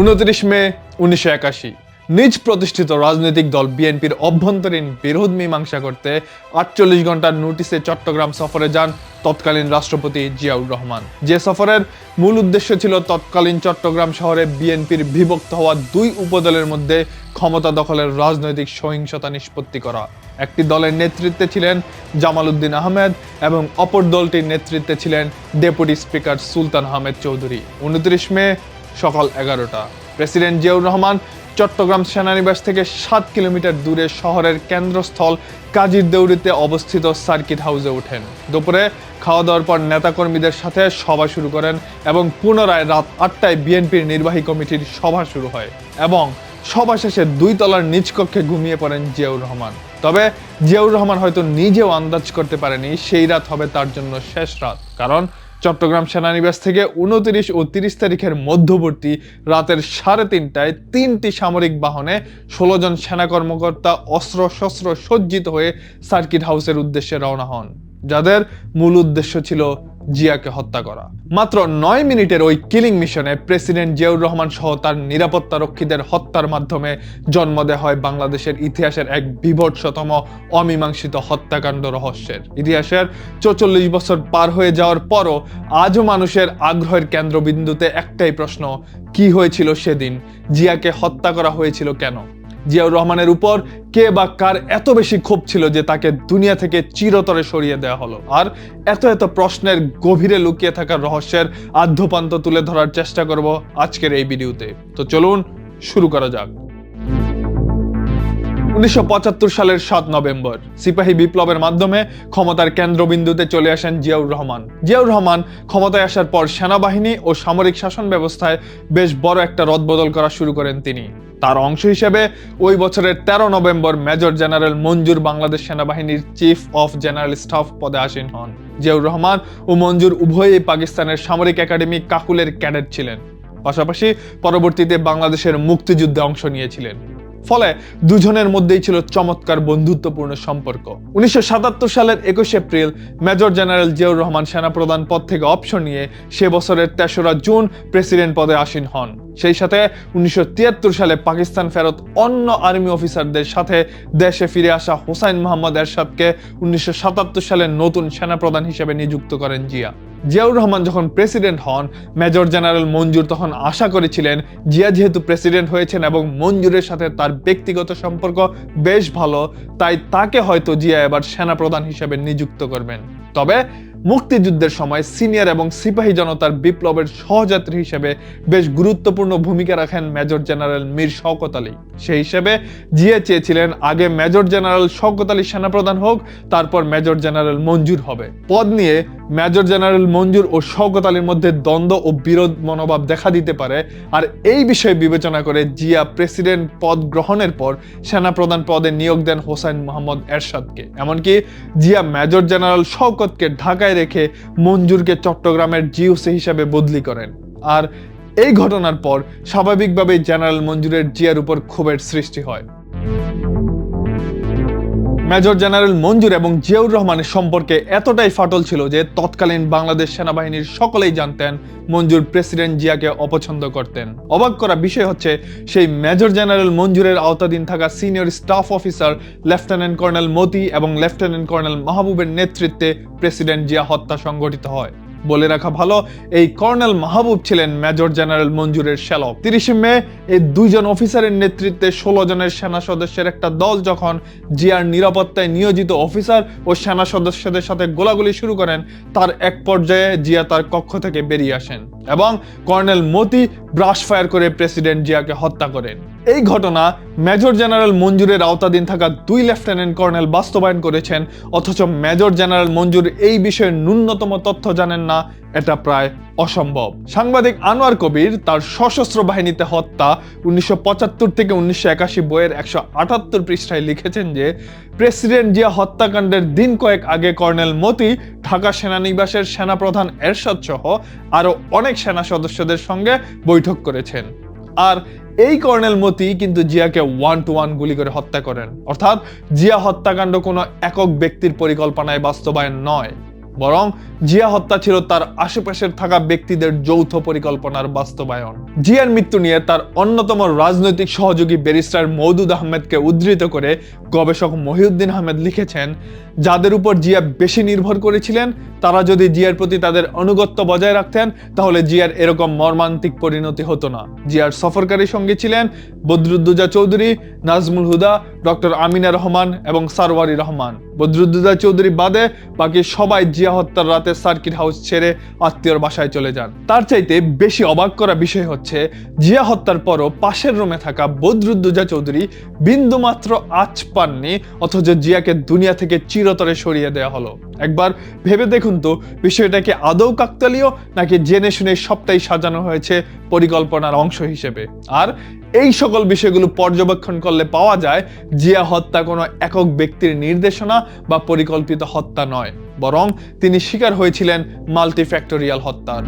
উনত্রিশ মে উনিশশো একাশি। নিজ প্রতিষ্ঠিত রাজনৈতিক দল বিএনপির অভ্যন্তরীণ বিরোধ মীমাংসা করতে আটচল্লিশ ঘণ্টার নোটিশে চট্টগ্রাম সফরে যান তৎকালীন রাষ্ট্রপতি জিয়াউর রহমান। যে সফরের মূল উদ্দেশ্য ছিল তৎকালীন চট্টগ্রাম শহরে বিএনপির বিভক্ত হওয়া দুই উপদলের মধ্যে ক্ষমতা দখলের রাজনৈতিক সহিংসতা নিষ্পত্তি করা। একটি দলের নেতৃত্বে ছিলেন জামাল উদ্দিন আহমেদ এবং অপর দলটির নেতৃত্বে ছিলেন ডেপুটি স্পিকার সুলতান আহমেদ চৌধুরী। উনত্রিশ মে সকাল এগারোটা। প্রেসিডেন্ট জিয়াউর রহমান চট্টগ্রাম সেনানিবাস থেকে সাত কিলোমিটার দূরে শহরের কেন্দ্রস্থল কাজীর দেউরিতে অবস্থিত সার্কিট হাউসে ওঠেন। দুপুরে খাওয়া দাওয়ার পর নেতাকর্মীদের সাথে সভা শুরু করেন এবং পুনরায় রাত আটটায় বিএনপির নির্বাহী কমিটির সভা শুরু হয় এবং সভা শেষে দুই তলার নিচ কক্ষে ঘুমিয়ে পড়েন জিয়াউর রহমান। তবে জিয়াউর রহমান হয়তো নিজেও আন্দাজ করতে পারেনি সেই রাত হবে তার জন্য শেষ রাত। কারণ চট্টগ্রাম সেনানিবাস থেকে উনত্রিশ ও তিরিশ তারিখের মধ্যবর্তী রাতের সাড়ে তিনটায় তিনটি সামরিক বাহনে ষোলো জন সেনা কর্মকর্তা অস্ত্র শস্ত্র সজ্জিত হয়ে সার্কিট হাউসের উদ্দেশ্যে রওনা হন, যাদের মূল উদ্দেশ্য ছিল জিয়াকে হত্যা করা। মাত্র নয় মিনিটের ওই কিলিং মিশনে প্রেসিডেন্ট জিয়াউর রহমান সহ তার নিরাপত্তা রক্ষীদের হত্যার মাধ্যমে জন্ম দেওয়া হয় বাংলাদেশের ইতিহাসের এক বিভৎসতম অমীমাংসিত হত্যাকাণ্ড রহস্যের। ইতিহাসের চৌচল্লিশ বছর পার হয়ে যাওয়ার পরও আজও মানুষের আগ্রহের কেন্দ্রবিন্দুতে একটাই প্রশ্ন, কি হয়েছিল সেদিন? জিয়াকে হত্যা করা হয়েছিল কেন? জিয়াউর রহমানের উপর কে বা কার এত বেশি ক্ষোভ ছিল যে তাকে দুনিয়া থেকে চিরতরে সরিয়ে দেওয়া হলো। আর এত এত প্রশ্নের গভীরে লুকিয়ে থাকা রহস্যের আদ্যপান্ত তুলে ধরার চেষ্টা করব আজকের এই ভিডিওতে। তো চলুন, শুরু করা যাক। উনিশশো পঁচাত্তর সালের সাত নভেম্বর। সিপাহী বিপ্লবের মাধ্যমে ক্ষমতার কেন্দ্রবিন্দুতে চলে আসেন জিয়াউর রহমান। জিয়াউর রহমান ক্ষমতায় আসার পর সেনাবাহিনী ও সামরিক শাসন ব্যবস্থায় বেশ বড় একটা রদবদল করা শুরু করেন তিনি। তার অংশ হিসেবে ওই বছরের তেরো November major general Manzur Bangladesh সেনাবাহিনীর চিফ অফ জেনারেল স্টাফ পদে আসীন হন। জিয়াউর রহমান ও মঞ্জুর উভয়ই পাকিস্তানের সামরিক একাডেমি কাকুলের ক্যাডেট ছিলেন। পাশাপাশি পরবর্তীতে বাংলাদেশের মুক্তিযুদ্ধে অংশ নিয়েছিলেন। ফলে দুজনের মধ্যেই ছিল চমৎকার বন্ধুত্বপূর্ণ সম্পর্ক। উনিশশো সাতাত্তর সালের একুশ April, major general Ziaur Rahman সেনাপ্রধান পদ থেকে অপশন নিয়ে সে বছরের তেসরা জুন প্রেসিডেন্ট পদে আসীন হন। সেই সাথে উনিশশো সালে পাকিস্তান ফেরত অন্য আর্মি অফিসারদের সাথে দেশে ফিরে আসা হোসাইন মোহাম্মদ এরশাদকে উনিশশো সালে নতুন সেনাপ্রধান হিসেবে নিযুক্ত করেন জিয়া। জিয়াউর রহমান যখন প্রেসিডেন্ট হন, মেজর জেনারেল মঞ্জুর তখন আশা করেছিলেন জিয়া যেহেতু প্রেসিডেন্ট হয়েছেন এবং মঞ্জুরের সাথে তার ব্যক্তিগত সম্পর্ক বেশ ভালো, তাই তাকে হয়তো জিয়া এবার সেনাপ্রধান হিসেবে নিযুক্ত করবেন। তবে মুক্তিযুদ্ধের সময় সিনিয়র এবং সিপাহী জনতার বিপ্লবের সহযাত্রী হিসেবে বেশ গুরুত্বপূর্ণ ভূমিকা রাখেন মেজর জেনারেল মীর শওকত আলী। সেই হিসেবে জিয়া চেয়েছিলেন, আগে মেজর জেনারেল শওকত আলী সেনাপ্রধান হোক, তারপর মেজর জেনারেল মঞ্জুর হবে। পদ নিয়ে মেজর জেনারেল মঞ্জুর ও শওকত আলীর মধ্যে দ্বন্দ্ব ও বিরোধ মনোভাব দেখা দিতে পারে। আর এই বিষয়ে বিবেচনা করে জিয়া প্রেসিডেন্ট পদ গ্রহণের পর সেনাপ্রধান পদে নিয়োগ দেন হোসাইন মোহাম্মদ এরশাদকে। এমনকি জিয়া মেজর জেনারেল শওকতকে ঢাকায় রেখে মঞ্জুরকে চট্টগ্রামের জিওসি হিসাবে বদলি করেন। আর এই ঘটনার পর স্বাভাবিকভাবেই জেনারেল মঞ্জুরের জিয়ার উপর ক্ষোভের সৃষ্টি হয়। মেজর জেনারেল মঞ্জুর এবং জিয়াউর রহমানের সম্পর্কে এতটাই ফাটল ছিল যে তৎকালীন বাংলাদেশ সেনাবাহিনীর সকলেই জানতেন মঞ্জুর প্রেসিডেন্ট জিয়াকে অপছন্দ করতেন। অবাক করা বিষয় হচ্ছে, সেই মেজর জেনারেল মঞ্জুরের আওতাধীন থাকা senior staff officer lieutenant colonel Moti এবং লেফটেন্যান্ট কর্নেল মাহবুবের নেতৃত্বে প্রেসিডেন্ট জিয়া হত্যা সংগঠিত হয়। বলে রাখা ভালো, এই কর্নেল মাহবুব ছিলেন মেজর জেনারেল মঞ্জুরের শ্যালক। তিরিশে মে এই দুইজন অফিসারের নেতৃত্বে ষোলো জনের সেনা সদস্যের একটা দল যখন জিয়ার নিরাপত্তায় নিয়োজিত অফিসার ও সেনা সদস্যদের সাথে গোলাগুলি শুরু করেন, তার এক পর্যায়ে জিয়া তার কক্ষ থেকে বেরিয়ে আসেন এবং কর্নেল মতি ব্রাশ ফায়ার করে প্রেসিডেন্ট জিয়াকে হত্যা করেন। এই ঘটনা মেজর জেনারেল মঞ্জুরের আওতাধীন থাকা দুই লেফটেন্যান্ট কর্নেল বাস্তবায়ন করেছেন, অথচ মেজর জেনারেল মঞ্জুর এই বিষয়ে ন্যূনতম তথ্য জানেন না, এটা প্রায় অসম্ভব। সাংবাদিক আনোয়ার কবির তার সশস্ত্র বাহিনীতে হত্যা উনিশশো পঁচাত্তর থেকে উনিশশো একাশি বইয়ের একশো আটাত্তর পৃষ্ঠায় লিখেছেন যে, প্রেসিডেন্ট জিয়া হত্যাকাণ্ডের দিন কয়েক আগে কর্নেল মতি, ঢাকা সেনানিবাসের সেনাপ্রধান এরশাদ সহ আরও অনেক সেনা সদস্যদের সঙ্গে বৈঠক করেছেন। আর এই কর্নেল মতি কিন্তু জিয়াকে ওয়ান টু ওয়ান গুলি করে হত্যা করেন। অর্থাৎ জিয়া হত্যাকাণ্ড কোনো একক ব্যক্তির পরিকল্পনায় বাস্তবায়ন নয়। বরং জিয়া হত্যা ছিল তার আশেপাশের থাকা ব্যক্তিদের যৌথ পরিকল্পনার বাস্তবায়ন। জিয়ার মৃত্যু নিয়ে তার অন্যতম রাজনৈতিক সহযোগী ব্যারিস্টার মৌদুদ আহমেদকে উদ্ধৃত করে গবেষক মহিউদ্দিন আহমেদ লিখেছেন, যাদের উপর জিয়া বেশি নির্ভর করেছিলেন, তারা যদি জিয়ার প্রতি তাদের অনুগত্য বজায় রাখতেন, তাহলে জিয়ার এরকম মর্মান্তিক পরিণতি হতো না। জিয়ার সফরকারী সঙ্গে ছিলেন বদরুদ্দুজা চৌধুরী, নাজমুল হুদা, ডক্টর আমিনা রহমান এবং সারওয়ারি রহমান। বদরুদ্দুজা চৌধুরী বাদে বাকি সবাই জিয়া হত্যার রাতে সার্কিট হাউস ছেড়ে আত্মীয়র বাসায় চলে যান। তার চাইতে বেশি অবাক করা বিষয় হচ্ছে, জিয়া হত্যার পরও পাশের রুমে থাকা বদরুদ্দুজা চৌধুরী বিন্দুমাত্র আঁচ পাননি, অথচ জিয়াকে দুনিয়া থেকে চিরতরে সরিয়ে দেওয়া হলো। একবার ভেবে দেখুন তো বিষয়টাকে আদৌ কাকতালীয়, নাকি জেনে শুনে সবটাই সাজানো হয়েছে পরিকল্পনার অংশ হিসেবে? আর এই সকল বিষয়গুলো পর্যবেক্ষণ করলে পাওয়া যায়, জিয়া হত্যা কোনো একক ব্যক্তির নির্দেশনা বা পরিকল্পিত হত্যা নয় বরং তিনি শিকার হয়েছিলেন মাল্টিফ্যাক্টোরিয়াল হত্যার।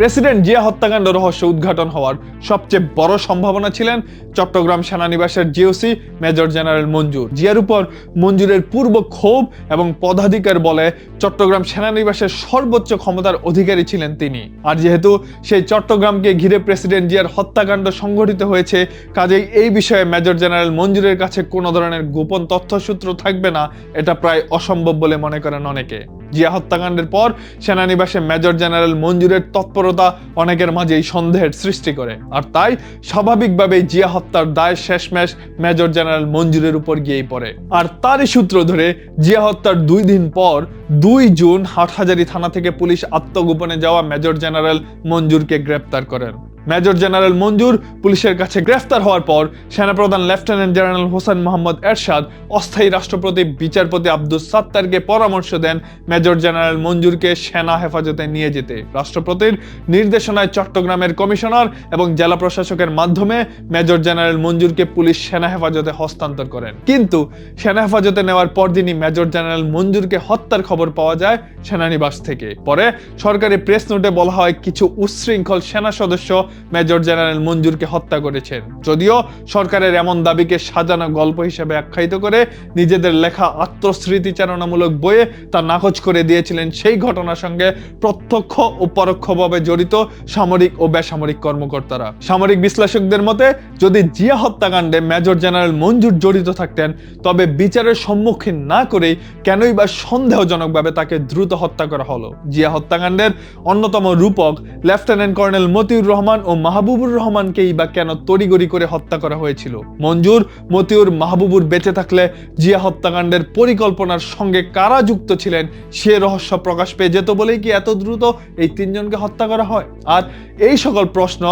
প্রেসিডেন্ট জিয়া হত্যাকাণ্ড রহস্য উদ্ঘাটন হওয়ার সবচেয়ে বড় সম্ভাবনা ছিলেন চট্টগ্রাম সেনানিবাসের জিওসি মেজর জেনারেল মঞ্জুর। জিয়ার উপর মঞ্জুরের পূর্ব ক্ষোভ এবং পদাধিকার বলে চট্টগ্রাম সেনানিবাসের সর্বোচ্চ ক্ষমতার অধিকারী ছিলেন তিনি। আর যেহেতু সেই চট্টগ্রামকে ঘিরে প্রেসিডেন্ট জিয়ার হত্যাকাণ্ড সংঘটিত হয়েছে, কাজেই এই বিষয়ে মেজর জেনারেল মঞ্জুরের কাছে কোনো ধরনের গোপন তথ্যসূত্র থাকবে না, এটা প্রায় অসম্ভব বলে মনে করেন অনেকে। জিয়া হত্যাকাণ্ডের পর সেনানিবাসে মেজর জেনারেল মঞ্জুরের তৎপরতা অনেকের মাঝেই সন্দেহের সৃষ্টি করে। আর তাই স্বাভাবিকভাবেই জিয়া হত্যার দায় শেষমেশ মেজর জেনারেল মঞ্জুরের উপর গিয়েই পড়ে। আর তারই সূত্র ধরে জিয়া হত্যার দুই দিন পর দুই জুন হাটহাজারি থানা থেকে পুলিশ আত্মগোপনে যাওয়া মেজর জেনারেল মঞ্জুরকে গ্রেপ্তার করেন। মেজর জেনারেল মঞ্জুর পুলিশের কাছে গ্রেফতার হওয়ার পর সেনাপ্রধান লেফটেন্যান্ট জেনারেল হোসেন মোহাম্মদ এরশাদ, অস্থায়ী রাষ্ট্রপতি বিচারপতি আব্দুস সাত্তারকে পরামর্শ দেন মেজর জেনারেল মঞ্জুরকে সেনা হেফাজতে নিয়ে যেতে। রাষ্ট্রপতির নির্দেশনায় চট্টগ্রামের কমিশনার এবং জেলা প্রশাসকের মাধ্যমে মেজর জেনারেল মঞ্জুরকে পুলিশ সেনা হেফাজতে হস্তান্তর করেন। কিন্তু সেনা হেফাজতে নেওয়ার পরদিনই মেজর জেনারেল মঞ্জুরকে হত্যার খবর পাওয়া যায় সেনানিবাস থেকে। পরে সরকারি প্রেস নোটে বলা হয়, কিছু উচ্ছৃঙ্খল সেনা সদস্য মেজর জেনারেল মঞ্জুরকে হত্যা করেছেন। যদিও সরকারের এমন দাবিকে সাজানো গল্প হিসেবে আখ্যায়িত করে নিজেদের লেখা আত্মস্মৃতিচারণামূলক বইয়ে তা নাকচ করে দিয়েছিলেন, সেই ঘটনার সঙ্গে প্রত্যক্ষ ও পরোক্ষভাবে জড়িত সামরিক ও বেসামরিক কর্মকর্তারা। সামরিক বিশ্লেষকদের মতে, যদি জিয়া হত্যাকাণ্ডে মেজর জেনারেল মঞ্জুর জড়িত থাকতেন, তবে বিচারের সম্মুখীন না করেই কেনই বা সন্দেহজনকভাবে তাকে দ্রুত হত্যা করা হলো। জিয়া হত্যাকাণ্ডের অন্যতম রূপক লেফটেন্যান্ট কর্নেল মতিউর রহমান ও মাহবুবুর রহমানকেই বা কেন তড়িগড়ি করে হত্যা করা হয়েছিল? মঞ্জুর মতিউর মাহবুবুর বেঁচে থাকলে জিয়া হত্যাকাণ্ডের পরিকল্পনার সঙ্গে কারা যুক্ত ছিলেন সে রহস্য প্রকাশ পেয়ে যেত বলেই কি এত দ্রুত এই তিনজনকে হত্যা করা হয়? আর এই সকল প্রশ্ন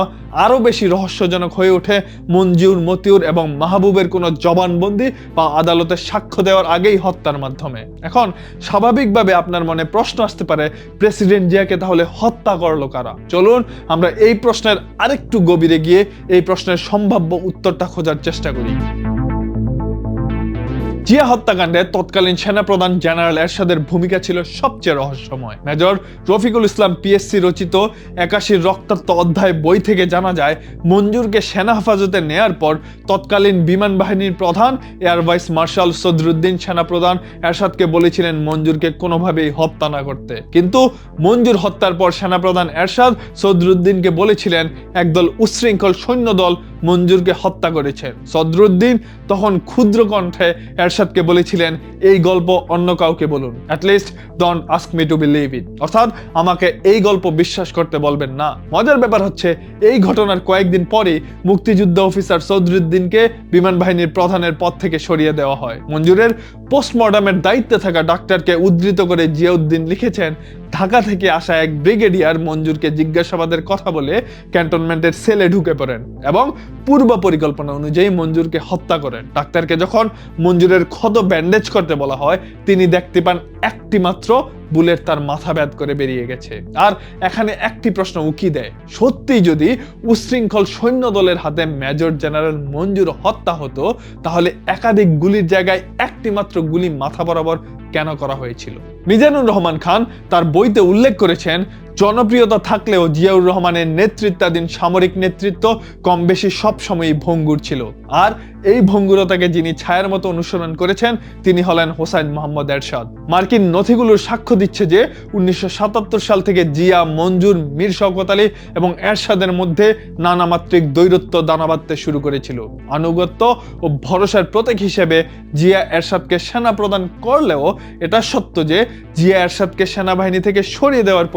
আরও বেশি রহস্যজনক হয়ে ওঠে মঞ্জুর, মতিউর এবং মাহবুবের কোনো জবানবন্দি বা আদালতে সাক্ষ্য দেওয়ার আগেই হত্যার মাধ্যমে। এখন স্বাভাবিকভাবে আপনার মনে প্রশ্ন আসতে পারে, প্রেসিডেন্ট জিয়াকে তাহলে হত্যা করল কারা? চলুন আমরা এই প্রশ্নের আরেকটু গভীরে গিয়ে এই প্রশ্নের সম্ভাব্য উত্তরটা খোঁজার চেষ্টা করি। জিয়া হত্যাকাণ্ডে তৎকালীন সেনাপ্রধান জেনারেল এরশাদের ভূমিকা ছিল সবচেয়ে রহস্যময়। মেজর রফিকুল ইসলাম পিএসসি রচিত একাশির রক্তাক্ত অধ্যায় বই থেকে জানা যায়, মঞ্জুরকে সেনা হেফাজতে নেয়ার পর তৎকালীন বিমান বাহিনীর প্রধান, এয়ার ভাইস মার্শাল সদরুদ্দিন সেনাপ্রধান এরশাদকে বলেছিলেন মঞ্জুরকে কোনোভাবেই হত্যা না করতে। কিন্তু মঞ্জুর হত্যার পর সেনাপ্রধান এরশাদ সদরুদ্দিনকে বলেছিলেন, একদল উচ্ছৃঙ্খল সৈন্যদল মঞ্জুরকে হত্যা করেছেন সদরুদ্দিন তখন ক্ষুদ্র কণ্ঠে এরশাদকে বলেছিলেন, এই গল্প অন্য কাউকে বলুন। At least don't ask me to believe it অর্থাৎ আমাকে এই গল্প বিশ্বাস করতে বলবেন না। মজার ব্যাপার হচ্ছে, এই ঘটনার কয়েকদিন পরে মুক্তিযুদ্ধ অফিসার সদরুদ্দিনকে বিমান বাহিনীর প্রধানের পদ থেকে সরিয়ে দেওয়া হয়। মঞ্জুরের পোস্টমর্টমের দায়িত্বে থাকা ডাক্তারকে উদ্ধৃত করে জিয়াউদ্দিন লিখেছেন ঢাকা থেকে আসা এক ব্রিগেডিয়ার মঞ্জুরকে জিজ্ঞাসাবাদের কথা বলে ক্যান্টনমেন্টের সেলে ঢুকে পড়েন এবং পূর্ব পরিকল্পনা অনুযায়ী মঞ্জুরকে হত্যা করেন। ডাক্তারকে যখন মঞ্জুরের ক্ষত ব্যান্ডেজ করতে বলা হয়, তিনি দেখতে পান একটি মাত্র বুলেট তার মাথা ব্যাদ করে বেরিয়ে গেছে। আর এখানে একটি প্রশ্ন উকি দেয়, সত্যি যদি উশৃঙ্খল সৈন্য দলের হাতে মেজর জেনারেল মঞ্জুর হত্যা হতো, তাহলে একাধিক গুলির জায়গায় একটি মাত্র গুলি মাথা বরাবর কেন করা হয়েছিল? মিজানুর রহমান খান তার বইতে উল্লেখ করেছেন জনপ্রিয়তা থাকলেও জিয়াউর রহমানের নেতৃত্বাধীন সামরিক নেতৃত্ব কম বেশি সবসময়ই ভঙ্গুর ছিল। আর এই ভঙ্গুরতাকে যিনি ছায়ার মতো অনুসরণ করেছেন, তিনি হলেন হোসাইন মোহাম্মদ এরশাদ। মার্কিন নথিগুলোর সাক্ষ্য দিচ্ছে যে, উনিশশো সাল থেকে জিয়া, মঞ্জুর, মীর শওকত আলী এবং এরশাদের মধ্যে নানামাত্রিক দৈরত্ব দানা বাঁধতে শুরু করেছিল। আনুগত্য ও ভরসার প্রতীক হিসেবে জিয়া এরশাদকে সেনা প্রদান করলেও এটা সত্য যে, জিয়া এরশাদকে সেনাবাহিনী থেকে সরিয়ে দেওয়ার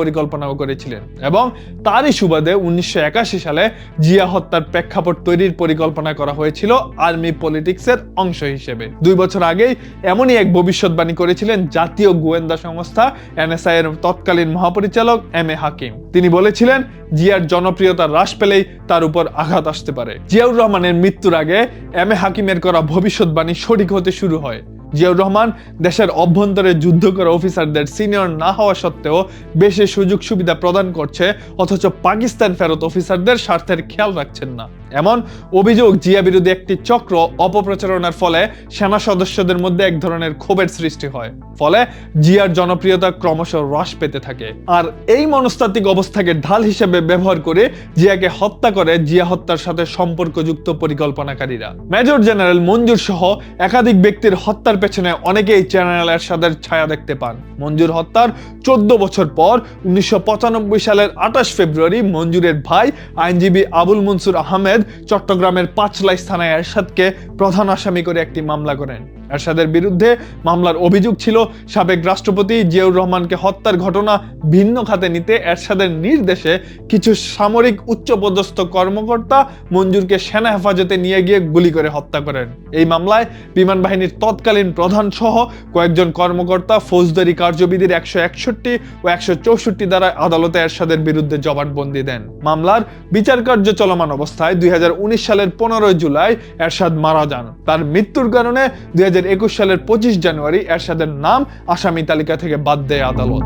পরিকল্পনাও করেছিলেন এবং তারই সুবাদে উনিশশো সালে জিয়া হত্যার প্রেক্ষাপট তৈরির পরিকল্পনা করা হয়েছিল আর্মি পলিটিক্সের অংশ হিসেবে। দুই বছর আগেই এমনই এক ভবিষ্যৎবাণী করেছিলেন জাতীয় গোয়েন্দা সংস্থা, এনএসআই এর তৎকালীন মহাপরিচালক এম এ হাকিম। তিনি বলেছিলেন, জিয়ার জনপ্রিয়তা হ্রাস পেলেই তার উপর আঘাত আসতে পারে। জিয়াউর রহমানের মৃত্যুর আগে এম এ হাকিমের করা ভবিষ্যৎবাণী সঠিক হতে শুরু হয়। জিয়াউর রহমান, দেশের অভ্যন্তরে যুদ্ধ করা অফিসারদের সিনিয়র না হওয়া সত্ত্বেও বেশি সুযোগ সুবিধা প্রদান করছে, অথচ পাকিস্তান ফেরত অফিসারদের স্বার্থের খেয়াল রাখছেন না। এমন অভিযোগ জিয়া বিরোধী একটি চক্র অপপ্রচারণার ফলে সেনা সদস্যদের মধ্যে এক ধরনের ক্ষোভের সৃষ্টি হয়। ফলে জিয়ার জনপ্রিয়তা ক্রমশ হ্রাস পেতে থাকে। আর এই মনস্তাত্ত্বিক অবস্থাকে ঢাল হিসেবে ব্যবহার করে জিয়াকে হত্যা করে জিয়া হত্যার সাথে সম্পর্কযুক্ত পরিকল্পনাকারীরা। মেজর জেনারেল মঞ্জুর সহ একাধিক ব্যক্তির হত্যার পেছনে অনেকেই জেনারেল এরশাদের ছায়া দেখতে পান। মঞ্জুর হত্যার চোদ্দ বছর পর উনিশশো পঁচানব্বই সালের আঠাশ ফেব্রুয়ারি মঞ্জুরের ভাই আইনজীবী আবুল মনসুর আহমেদ চট্টগ্রামের পাঁচলাইশ থানায় এরশাদকে প্রধান আসামি করে একটি মামলা করেন। এরশাদের বিরুদ্ধে মামলার অভিযোগ ছিল, সাবেক রাষ্ট্রপতি জিয়াউর রহমানকে হত্যার ঘটনা ভিন্ন খাতে নিতে এরশাদের নির্দেশে কিছু সামরিক উচ্চপদস্থ কর্মকর্তা মঞ্জুরকে সেনা হেফাজতে নিয়ে গিয়ে গুলি করে হত্যা করেন। এই মামলায় বিমান বাহিনীর তৎকালীন প্রধান সহ কয়েকজন কর্মকর্তা ফৌজদারি কার্যবিধির একশো একষট্টি ও একশো চৌষট্টি দ্বারা আদালতে এরশাদের বিরুদ্ধে জবানবন্দি দেন। মামলার বিচার কার্য চলমান অবস্থায় দুই হাজার উনিশ সালের পনেরোই জুলাই এরশাদ মারা যান। তার মৃত্যুর কারণে দুই হাজার সালের পঁচিশ জানুয়ারি এরশাদের নাম আসামি তালিকা থেকে বাদ দেয় আদালত।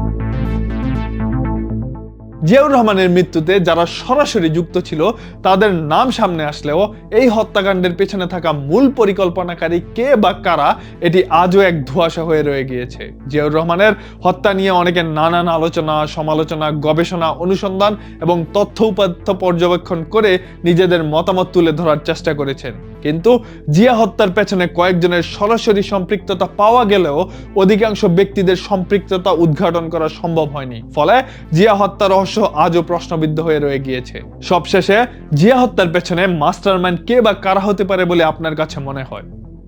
জিয়াউর রহমানের মৃত্যুতে যারা সরাসরি যুক্ত ছিল, তাদের নাম সামনে আসলেও এই হত্যাকাণ্ডের পেছনে থাকা মূল পরিকল্পনাকারী কে বা কারা, এটি আজও এক ধোঁয়াশা হয়ে রয়ে গিয়েছে। জিয়াউর রহমানের হত্যা নিয়ে অনেকে নানান আলোচনা, সমালোচনা, গবেষণা, অনুসন্ধান এবং তথ্য উপাত্য পর্যবেক্ষণ করে নিজেদের মতামত তুলে ধরার চেষ্টা করেছেন। কিন্তু জিয়া হত্যার পেছনে কয়েকজনের সরাসরি সম্পৃক্ততা পাওয়া গেলেও অধিকাংশ ব্যক্তিদের সম্পৃক্ততা উদ্ঘাটন করা সম্ভব হয়নি। ফলে জিয়া হত্যা রহস্য আজও প্রশ্নবিদ্ধ হয়ে রয়ে গিয়েছে। সবশেষে জিয়া হত্যার পেছনে মাস্টারমাইন্ড কে বা কারা হতে পারে বলে আপনার কাছে মনে হয়?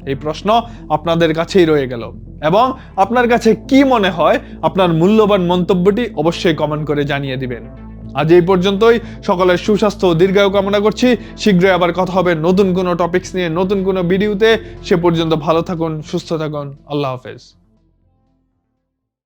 এই প্রশ্ন আপনাদের কাছেই রয়ে গেল। এবং আপনার কাছে কি মনে হয়? আপনার মূল্যবান মন্তব্যটি অবশ্যই কমেন্ট করে জানিয়ে দিবেন। আজ এই পর্যন্তই। সকলের সুস্বাস্থ্য ও দীর্ঘায়ু কামনা করছি। শীঘ্রই আবার কথা হবে নতুন কোনো টপিকস নিয়ে, নতুন কোনো ভিডিওতে সে পর্যন্ত ভালো থাকুন, সুস্থ থাকুন। আল্লাহ হাফেজ।